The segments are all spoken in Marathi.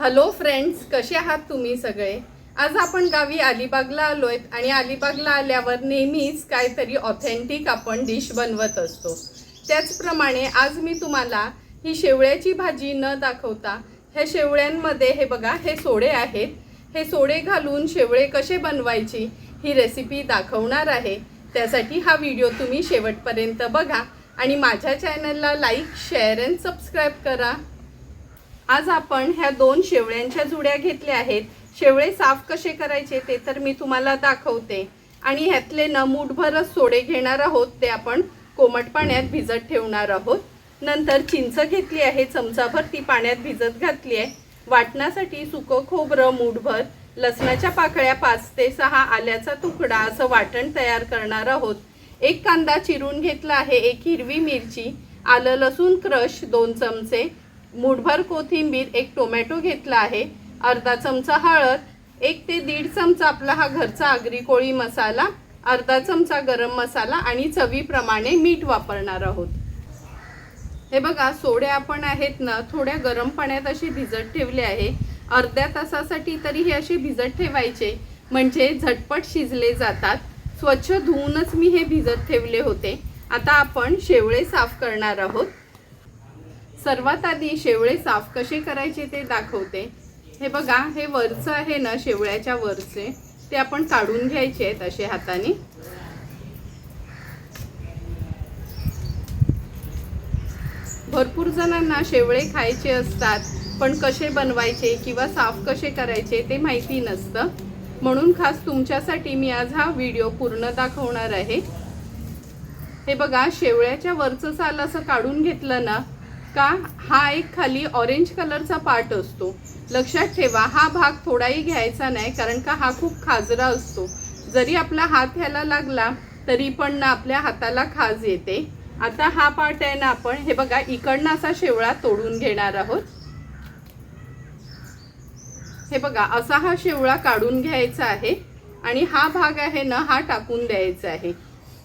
हॅलो फ्रेंड्स कसे आहात तुम्ही सगळे? आज आपण गावी अलिबागला आलो आहेत आणि अलिबागला आल्यावर नेहमीच काहीतरी ऑथेंटिक आपण डिश बनवत असतो. त्याचप्रमाणे आज मी तुम्हाला ही शेवळ्याची भाजी न दाखवता ह्या शेवळ्यांमध्ये हे बघा हे सोडे आहेत. हे सोडे घालून शेवळे कसे बनवायची ही रेसिपी दाखवणार आहे. त्यासाठी हा व्हिडिओ तुम्ही शेवटपर्यंत बघा आणि माझ्या चॅनलला लाईक शेअर अँड सबस्क्राईब करा. आज आपण ह्या दोन शेवळ्यांच्या जुड्या घेतल्या आहेत. शेवळे साफ कसे करायचे ते तर मी तुम्हाला दाखवते. आणि ह्यातले न मूठभरच सोडे घेणार आहोत ते आपण कोमट पाण्यात भिजत ठेवणार आहोत. नंतर चिंच घेतली आहे चमचाभर ती पाण्यात भिजत घातली आहे. वाटण्यासाठी सुकं खोबरं मूठभर लसणाच्या पाकळ्या पाच ते सहा आल्याचा तुकडा असं वाटण तयार करणार आहोत. एक कांदा चिरून घेतला आहे एक हिरवी मिरची आलं लसूण क्रश दोन चमचे मूठभर कोथिंबीर एक टोमॅटो घेतला आहे अर्धा चमचा हळद एक ते दीड चमचा आपला हा घरचा आगरी कोळी मसाला अर्धा चमचा गरम मसाला आणि चवीप्रमाणे मीठ वापरणार आहोत. हे बघा सोडे आपण आहेत ना थोड्या गरम पाण्यात अशी भिजत ठेवले आहे. अर्ध्या तासासाठी तरी हे असे भिजत ठेवायचे म्हणजे झटपट शिजले जातात. स्वच्छ धुवूनच मी हे भिजत ठेवले होते. आता आपण शेवळे साफ करणार आहोत. सर्वात आधी शेवळे साफ कसे करायचे ते दाखवते. हे बघा हे वरचं आहे ना शेवळ्याच्या वरचे ते आपण काढून घ्यायचे आहेत असे हाताने. भरपूर जणांना शेवळे खायचे असतात पण कसे बनवायचे किंवा साफ कसे करायचे ते माहिती नसतं. म्हणून खास तुमच्यासाठी मी आज हा व्हिडिओ पूर्ण दाखवणार आहे. हे बघा शेवळ्याच्या वरचं साल असं काढून घेतलं ना का? हा एक खाली ऑरेंज कलरचा पार्ट असतो. लक्षात ठेवा हा भाग थोडाही घ्यायचा नाही कारण का हा खूप खाजरा असतो. जरी आपला हात ह्याला लागला तरी पण ना आपल्या हाताला खाज येते. आता हा पार्ट आहे ना आपण हे बघा इकडनं असा शेवळा तोडून घेणार आहोत. हे बघा असा हा शेवळा काढून घ्यायचा आहे. आणि हा भाग आहे ना हा टाकून द्यायचा आहे.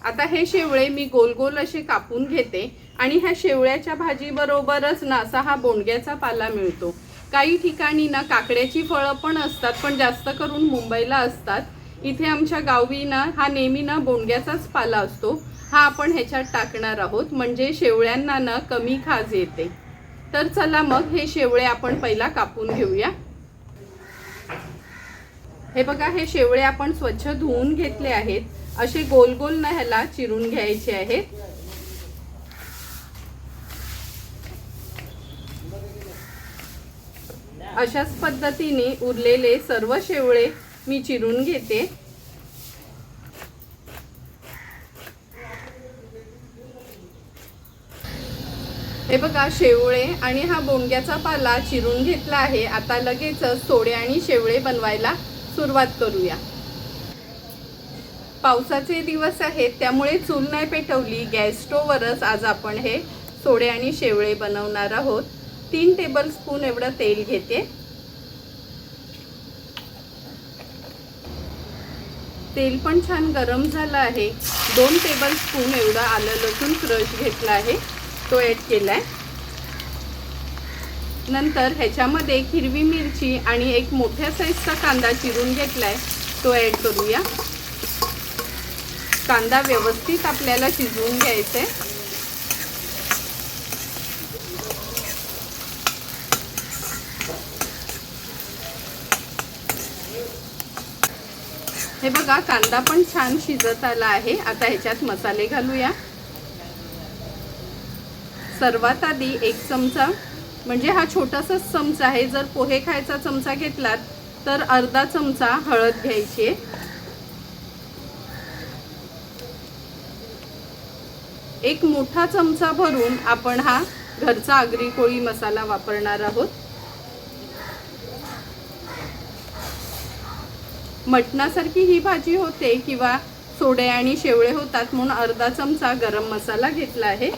आता हे शेवळे मी गोल गोल असे कापून घेते आणि ह्या शेवळ्याच्या भाजीबरोबरच ना असा हा बोंडग्याचा पाला मिळतो. काही ठिकाणी ना काकड्याची फळं पण असतात पण जास्त करून मुंबईला असतात. इथे आमच्या गावी ना हा नेहमी ना बोंडग्याचाच पाला असतो. हा आपण ह्याच्यात टाकणार आहोत. म्हणजे शेवळ्यांना ना कमी खाज येते. तर चला मग हे शेवळे आपण पहिला कापून घेऊया. हे बघा हे शेवळे आपण स्वच्छ धुवून घेतले आहेत. असे गोल गोल ना ह्याला चिरून घ्यायचे आहेत. अशाच पद्धतीने उरलेले सर्व शेवळे मी चिरून घेते. हे बघा शेवळे आणि हा बोंडग्याचा पाला चिरून घेतला आहे. आता लगेचच सोडे आणि शेवळे बनवायला सुरुवात करूया. पावसाचे दिवस आहेत त्यामुळे चूल नाही पेटवली. गॅस स्टोवरच आज आपण हे सोडे आणि शेवळे बनवणार आहोत. तीन टेबल स्पून एवढं तेल घेते. तेल पण छान गरम झालं आहे. दोन टेबल स्पून एवढं आलं लसूण क्रश घेतला आहे. तो ॲड केला आहे नंतर ह्याच्यामध्ये एक हिरवी मिरची आणि एक मोठ्या साईजचा कांदा चिरून घेतला आहे तो ॲड करूया. कांदा व्यवस्थित आपल्याला शिजवून घ्यायचा. आहे हे बघा कांदा पण छान शिजत आला आहे. आता ह्याच्यात मसाले घालूया. सर्वात आधी एक चमचा म्हणजे हा छोटासाच चमचा आहे. जर पोहे खायचा चमचा घेतलात तर अर्धा चमचा हळद घ्यायची आहे. एक मोठा चमचा भरून आपण हा घरचा आगरी कोळी मसाला वापरणार आहोत. मटणासारखी ही भाजी होते किंवा सोडे आणि शेवळे होतात म्हणून अर्धा चमचा गरम मसाला घेतला आहे.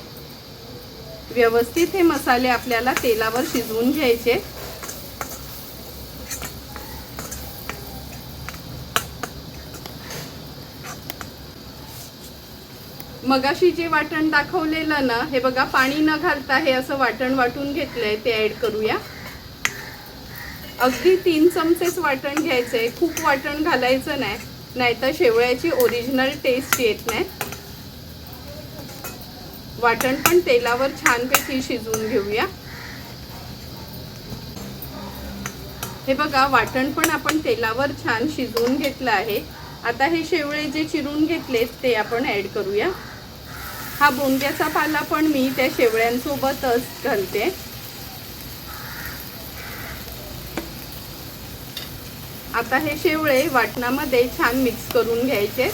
व्यवस्थित हे मसाले आपल्याला तेलावर शिजवून घ्यायचे. मगाशी जे वाटण दाखवलेलं ना हे बघा पाणी न घालता हे असं वाटण वाटून घेतलंय ते ऍड करूया. अगदी तीन चमचेच वाटण घ्यायचे खूप वाटण घालायचं नाही नाहीतर शेवळ्याची ओरिजिनल टेस्ट येत नाही. वाटण पण तेलावर छानपैकी शिजवून घेऊया. हे बघा वाटण पण आपण तेलावर छान शिजवून घेतलं आहे. आता हे शेवळे जे चिरून घेतलेत ते आपण ऍड करूया. हा बोंग्याचा पाला पण मी त्या शेवळ्यांसोबतच घालते. आता हे शेवळे वाटणामध्ये छान मिक्स करून घ्यायचे.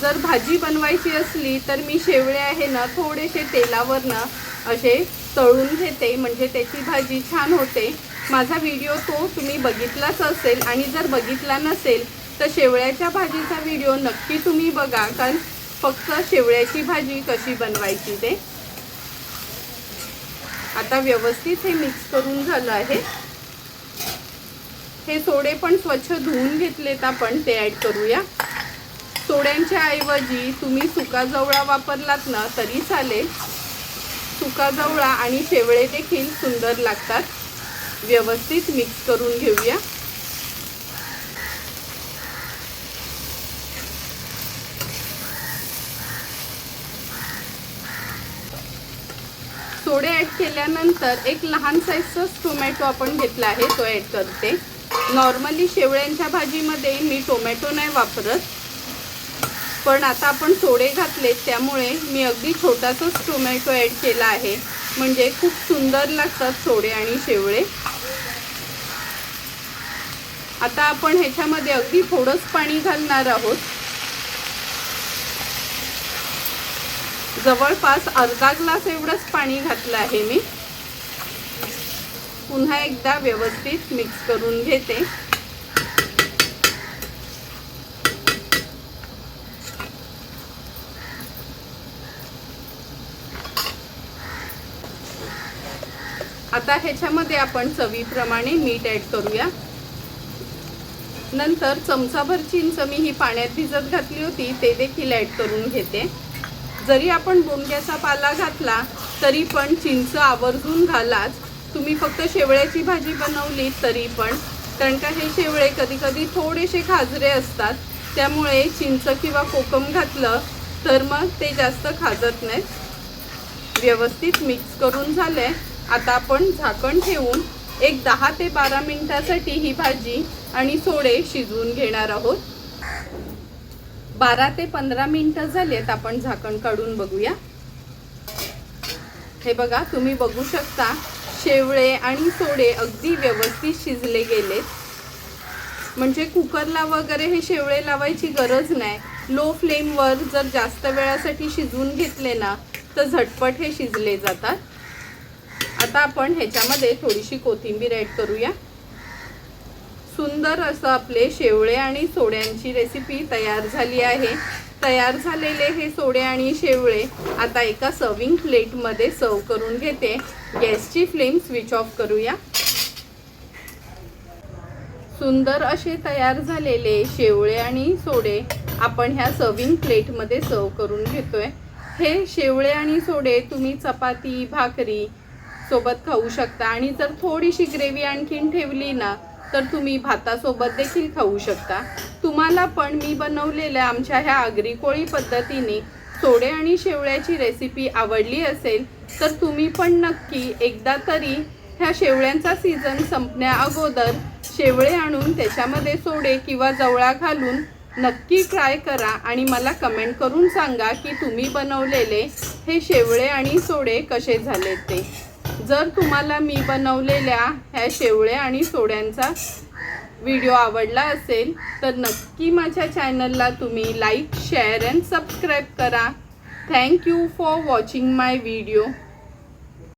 जर भाजी बनवायची असली तर मी शेवळे आहे ना थोडेसे तेलावर ना असे तळून घेते म्हणजे त्याची भाजी छान होते. माझा व्हिडिओ तो तुम्ही बघितलाच असेल आणि जर बघितला नसेल तर शेवळ्याच्या भाजीचा व्हिडिओ नक्की तुम्ही बघा कारण फक्त शेवळ्याची भाजी कशी बनवायची ते. आता व्यवस्थित हे मिक्स करून झालं आहे. हे सोडे पण स्वच्छ धुवून घेतलेत आपण ते ॲड करूया. सोड्यांच्या ऐवजी तुम्ही सुका जवळा वापरलात ना तरी चालेल. सुका जवळा आणि शेवळे देखील सुंदर लागतात. व्यवस्थित मिक्स करून घेऊया. सोडे ॲड केल्यानंतर एक लहान साईजचाच टोमॅटो आपण घेतला आहे तो ॲड करते. नॉर्मली शेवळ्यांच्या भाजीमध्ये मी टोमॅटो नाही वापरत. पण आता आपण सोडे घातलेत त्यामुळे मी अगदी छोटासाच टोमॅटो ॲड केला आहे. म्हणजे खूप सुंदर लागतात सोडे आणि शेवळे. आता आपण ह्याच्यामध्ये अगदी थोडंच पाणी घालणार आहोत. जवळपास अर्धा ग्लास एवढंच पाणी घातलं आहे मी. पुन्हा एकदा व्यवस्थित मिक्स करून घेते. आता ह्याच्यामध्ये आपण चवीप्रमाणे मीठ ॲड करूया. नंतर चमचाभर चिंच मी ही पाण्यात भिजत घातली होती ते देखील ॲड करून घेते. जरी आपण बोंग्याचा पाला घातला तरी पण चिंच आवर्जून घालाच. तुम्ही फक्त शेवळ्याची भाजी बनवली तरी पण. कारण का हे शेवळे कधीकधी थोडेसे खाजरे असतात. त्यामुळे चिंच किंवा कोकम घातलं तर मग ते जास्त खाजत नाहीत. व्यवस्थित मिक्स करून झाले आता आपण झाकण ठेवून एक दहा ते बारा मिनिटासाठी ही भाजी आणि सोडे शिजवून घेणार आहोत. बारा ते पंधरा मिनटं झालेत आपण झाकण काढून बघूया. हे बघा तुम्ही बघू शकता शेवळे आणि सोडे अगदी व्यवस्थित शिजले गेलेत. म्हणजे कुकरला वगैरे हे शेवळे लावायची गरज नाही. लो फ्लेमवर जर जास्त वेळासाठी शिजवून घेतले ना तर झटपट हे शिजले जातात. आता आपण ह्याच्यामध्ये थोडीशी कोथिंबीर ॲड करूया. सुंदर असं आपले शेवळे आणि सोड्यांची रेसिपी तयार झाली आहे. तयार झालेले हे सोडे आणि शेवळे आता एका सर्विंग प्लेटमध्ये सर्व करून घेते. गॅसची फ्लेम स्विच ऑफ करूया. सुंदर असे तयार झालेले शेवळे आणि सोडे आपण ह्या सर्विंग प्लेटमध्ये सर्व करून घेतोय. हे शेवळे आणि सोडे तुम्ही चपाती भाकरी सोबत खाऊ शकता. आणि जर थोडीशी ग्रेव्ही आणखीन ठेवली ना तर तुम्ही भातासोबत देखील खाऊ शकता. तुम्हाला पण मी बनवलेल्या आमच्या ह्या आगरी कोळी पद्धतीने सोडे आणि शेवळ्याची रेसिपी आवडली असेल तर तुम्ही पण नक्की एकदा तरी ह्या शेवळ्यांचा सीझन संपण्या अगोदर शेवळे आणून त्याच्यामध्ये सोडे किंवा जवळा घालून नक्की ट्राय करा आणि मला कमेंट करून सांगा की तुम्ही बनवलेले हे शेवळे आणि सोडे कसे झाले ते. जर तुम्हाला मी बनवलेल्या ह्या शेवळे आणि सोड्यांचा व्हिडिओ आवडला असेल तर नक्की माझ्या चॅनलला तुम्ही लाईक शेअर अँड सबस्क्राईब करा. Thank you for watching my video